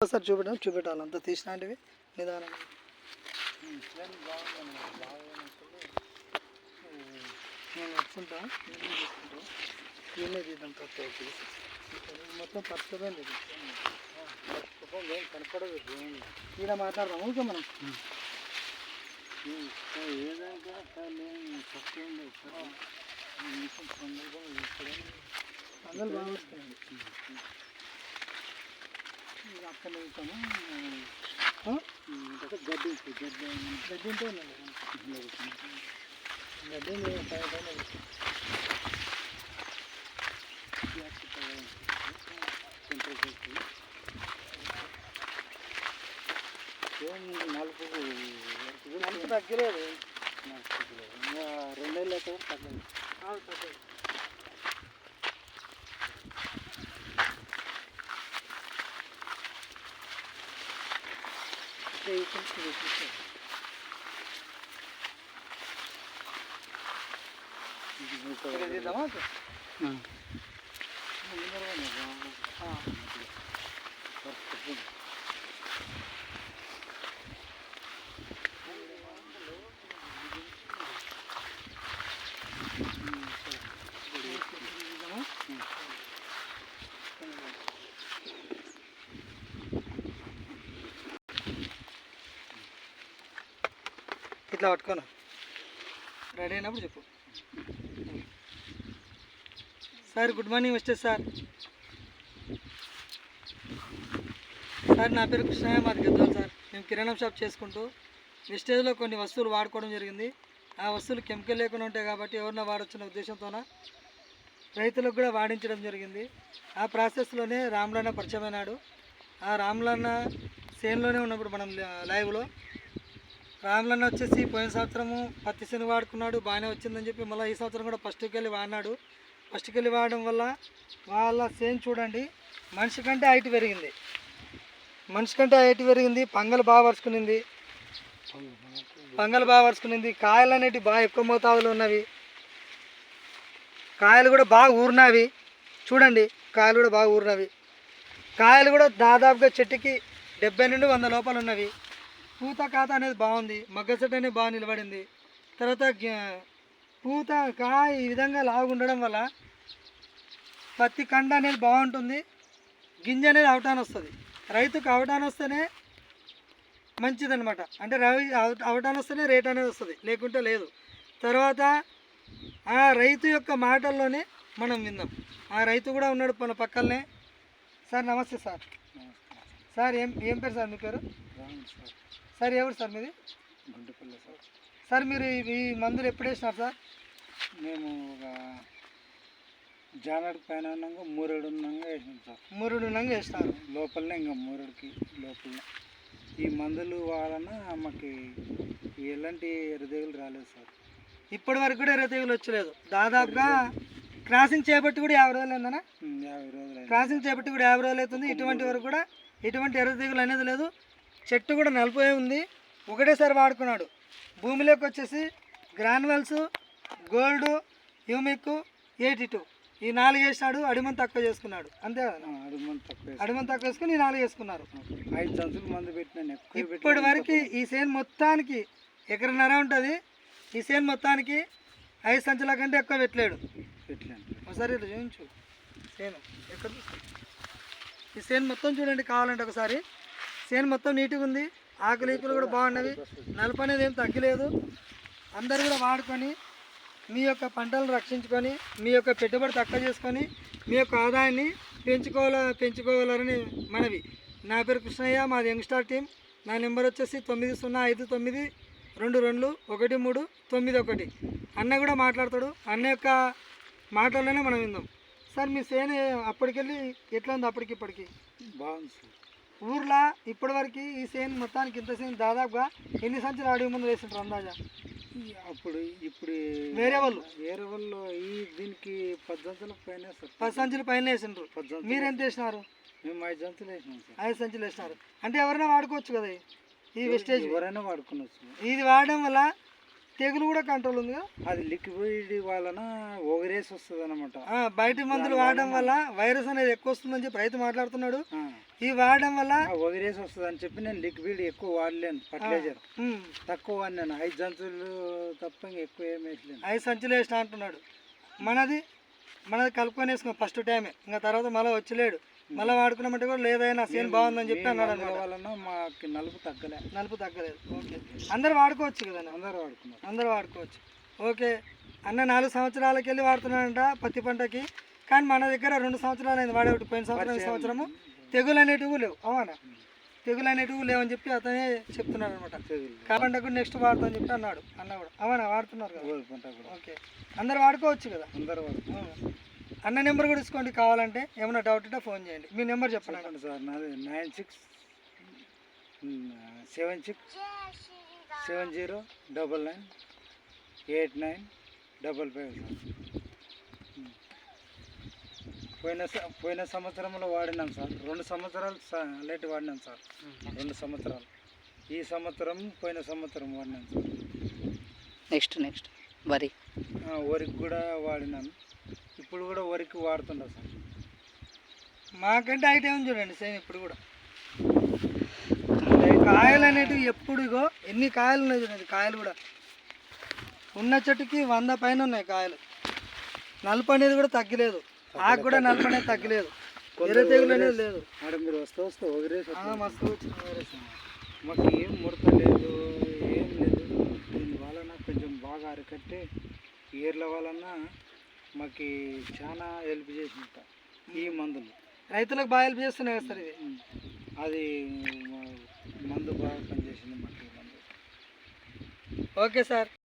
ఒకసారి చూపెట్టాలి చూపెట్టాలి. అంత తీసినాంటివి నిదానం నేను వచ్చుంటా నేను తీద్దాం తక్కువ మొత్తం పచ్చగా లేదు కనపడదు ఈయన మాట్లాడదాం ఊరికే మనం. ఏదైనా అందరూ బాగా వస్తాయండి. ఇది అక్కడ నిలుస్తాము గడ్డి గడ్డి గడ్డి ఉంటే ఉందండి గడ్డి లేదు, పై పైన ఉంది. నలుపు తగ్గలేదు రెండేళ్ళు అయితే కూడా తగ్గలేదు Belediye de vardı. Hı. Bunlar var ya. Ha. ఇట్లా పట్టుకోను? రెడీ అయినప్పుడు చెప్పు. Sir good morning mister sir. Sir నా పేరు కృష్ణయ్య మాది గద్వాల్ సార్. మేము కిరాణం షాప్ చేసుకుంటూ వెస్టేజ్లో కొన్ని వస్తువులు వాడుకోవడం జరిగింది. ఆ వస్తువులు కెమికల్ లేకుండా ఉంటాయి కాబట్టి ఎవరినో వాడొచ్చిన ఉద్దేశంతోన రైతులకు కూడా వాడించడం జరిగింది. ఆ ప్రాసెస్లోనే రామ్లన్న పరిచయమైనాడు. ఆ రామ్లన్న సేన్లోనే ఉన్నప్పుడు మనం లైవ్లో రామ్లన్న వచ్చేసి పోయిన సంవత్సరము పత్తి శని వాడుకున్నాడు బాగానే వచ్చిందని చెప్పి మళ్ళీ ఈ సంవత్సరం కూడా ఫస్ట్కి వెళ్ళి వాడినాడు. ఫస్ట్కి వెళ్ళి వాడడం వల్ల వాళ్ళ సేమ్ చూడండి మనిషి కంటే హైట్ పెరిగింది. మనిషి కంటే హైట్ పెరిగింది పంగలు బాగా పరుచుకునింది పంగలు బాగా పరుచుకునింది కాయలు అనేటివి బాగా ఎక్కువ మోతాదులో ఉన్నవి. కాయలు కూడా బాగా ఊరినవి. చూడండి కాయలు కూడా బాగా ఊరినవి. కాయలు కూడా దాదాపుగా చెట్టుకి డెబ్బై నుండి వంద లోపల ఉన్నవి. పూత కాత అనేది బాగుంది మగ్గ చెట్టు అనేది బాగా నిలబడింది. తర్వాత పూత కాయ ఈ విధంగా లావుగా ఉండడం వల్ల పత్తి కండ అనేది బాగుంటుంది గింజ అనేది అవటాన్ని వస్తుంది. రైతుకు అవటాన్ వస్తేనే మంచిదనమాట అంటే రవి అవ- అవటాన్ వస్తేనే రేట్ అనేది వస్తుంది లేకుంటే లేదు. తర్వాత ఆ రైతు యొక్క మాటల్లోనే మనం విందాం. ఆ రైతు కూడా ఉన్నాడు మన పక్కనే సార్ నమస్తే సార్. సార్ ఏం ఏం పేరు సార్ మీ పేరు? సార్ ఎవరు సార్ మీది? గుంటపల్లి సార్ సార్ మీరు ఈ- మందులు ఎప్పుడు వేసినారు సార్? మేము ఒక జానడి పైన ఉన్నాక మూరెడు ఉన్నాక వేసినాం సార్. మూడు నంగా వేసినారు. లోపలనే ఇంకా మూరెడికి లోపల ఈ మందులు వాడన మాకు ఎలాంటి ఎరుదేగులు రాలేదు సార్. ఇప్పటి వరకు కూడా ఇరవై తెగులు వచ్చలేదు. దాదాపుగా క్రాసింగ్ చేపట్టి కూడా యాభై రోజులు అయిందనా? యాభై రోజులు. క్రాసింగ్ చేపట్టి కూడా యాభై రోజులు అవుతుంది. ఇటువంటి వరకు కూడా ఎటువంటి ఎర్ర తెగులు అనేది లేదు. చెట్టు కూడా నలిపోయి ఉంది. ఒకటేసారి వాడుకున్నాడు. భూమిలోకి వచ్చేసి granules gold humic eighty two. ఈ నాలుగు వేసినాడు అడిమని తక్కువ చేసుకున్నాడు. అంతే మందు తక్కువ తక్కువ వేసుకుని ఈ నాలుగు వేసుకున్నారు. ఐదు సంచులు మందు పెట్టినాను ఇప్పటి వరకు ఈ సేన్ మొత్తానికి ఎకరన్నర ఉంటుంది. ఈ సేన్ మొత్తానికి ఐదు సంచుల కంటే ఎక్కువ పెట్టలేడు. పెట్టలేను. ఒకసారి ఇట్లా చూపించు. సేను ఎక్కడ? ఈ సేను మొత్తం చూడండి కావాలంటే ఒకసారి. సేను మొత్తం నీట్గా ఉంది. ఆకులు ఈకులు కూడా బాగున్నవి. నలుపు అనేది ఏం తగ్గలేదు. అందరు కూడా వాడుకొని మీ యొక్క పంటలను రక్షించుకొని మీ యొక్క పెట్టుబడి తక్కువ చేసుకొని మీ యొక్క ఆదాయాన్ని పెంచుకోవాల పెంచుకోవాలని మనవి. నా పేరు కృష్ణయ్య మాది యంగ్స్టార్ టీం నా నెంబర్ వచ్చేసి తొమ్మిది సున్నా ఐదు తొమ్మిది రెండు రెండు ఒకటి మూడు తొమ్మిది ఒకటి. అన్న కూడా మాట్లాడతాడు. అన్న యొక్క మాటల్లోనే మనం విందాం. సార్ మీ సేన అప్పటికెళ్ళి ఎట్లా ఉంది అప్పటికి ఇప్పటికి? బాగుంది సార్. ఊర్లో ఇప్పటివరకు ఈ సేన్ మొత్తానికి ఇంత సేన్ దాదాపుగా ఎన్ని సంచులు అడవి ముందు వేసింటారు అందాజా? అప్పుడు ఇప్పుడు వేరే వాళ్ళు? వేరే వాళ్ళు ఈ దీనికి పది సంచుల పైన సార్. పది సంచులు పైన వేసిండ్రు. మీరు ఎంత వేసినారు? మేము ఐదు సంచులు వేసినాం సార్. ఐదు సంచులు వేసినారు. అంటే ఎవరైనా వాడుకోవచ్చు కదా. ఈ వెస్టేజ్? ఎవరైనా వాడుకోవచ్చు ఇది వాడడం వల్ల తెగులు కూడా కంట్రోల్ ఉంది అది లిక్విడ్ వలన ఓగరేసి వస్తుంది అనమాట బయటి మందులు వాడడం వల్ల వైరస్ అనేది ఎక్కువ వస్తుందని చెప్పి రైతు మాట్లాడుతున్నాడు. ఈ వాడడం వల్ల వదిలేసి వస్తుంది అని చెప్పి నేను లిక్విడ్ ఎక్కువ వాడలేను ఫర్టిలైజర్ తక్కువ వాడినాను. ఐదు జంతువులు తప్ప ఇంక ఎక్కువ ఏం వేసలేను ఐదు సంచులు వేసిన అంటున్నాడు. మనది మనది కలుపుకొని వేసుకున్నాం ఫస్ట్ టైమే. ఇంకా తర్వాత మళ్ళీ వచ్చలేడు మళ్ళీ వాడుకున్నామంటే కూడా లేదైనా సేన్ బాగుందని చెప్పి అన్నాడు వలన మాకు నలుపు తగ్గలే. నలుపు తగ్గలేదు. ఓకే. అందరు వాడుకోవచ్చు కదా అందరూ వాడుకున్నారు. అందరూ వాడుకోవచ్చు. ఓకే. అన్న నాలుగు సంవత్సరాలకి వెళ్ళి వాడుతున్నాడంట పత్తి పంటకి. కానీ మన దగ్గర రెండు సంవత్సరాలు అయింది వాడే పోయిన సంవత్సరం సంవత్సరము. తెగులు అనేటివి లేవు. అవునా? తెగులు అనేటివి లేవని చెప్పి అతనే చెప్తున్నాడు అనమాట. కాబట్టి నెక్స్ట్ వాడతామని చెప్పి అన్నాడు. అన్న కూడా. అవునా? వాడుతున్నారు కదా. ఓకే. అందరు వాడుకోవచ్చు కదా. అందరూ అవును. అన్న నెంబర్ కూడా తీసుకోండి కావాలంటే ఏమైనా డౌట్ ఉంటే ఫోన్ చేయండి. మీ నెంబర్ చెప్పండి. సార్ నాది nine six seven six seven zero double nine eight nine double five sir. పోయిన స- పోయిన సంవత్సరంలో వాడినాం సార్. రెండు సంవత్సరాలు లేట్ వాడినాం సార్. రెండు సంవత్సరాలు. ఈ సంవత్సరం పోయిన సంవత్సరం వాడినాం సార్. నెక్స్ట్ నెక్స్ట్ వరి. వరికి కూడా వాడినాను ఇప్పుడు కూడా వరికి వాడుతుండా సార్. మాకంటే ఐటమ్ చూడండి సేమ్ ఇప్పుడు కూడా. కాయలు అనేటివి ఎప్పుడుగో ఎన్ని కాయలు ఉన్నాయి చూడండి కాయలు కూడా. ఉన్న చెట్టుకి వంద పైన ఉన్నాయి కాయలు. నలుపు అనేది కూడా తగ్గలేదు. ఆకు కూడా నలుపు అనేది తగ్గలేదు. ఎర్ర తెగులు అనేది లేదు. ఆడ మీరు వస్తూ వస్తూ వస్తున్నారు. మస్తు వచ్చింది. మాకు ఏం ముడత లేదు ఏం లేదు. దీని వలన కొంచెం బాగా అరికట్టి ఏర్ల వలన మాకు చాలా హెల్ప్ చేసినట్ట ఈ మందులు. రైతులకు బాగా హెల్ప్ చేస్తున్నాయి కదా సార్ ఇది. అది మందు బాగా పనిచేసింది మాకు ఈ మందు. Okay sir.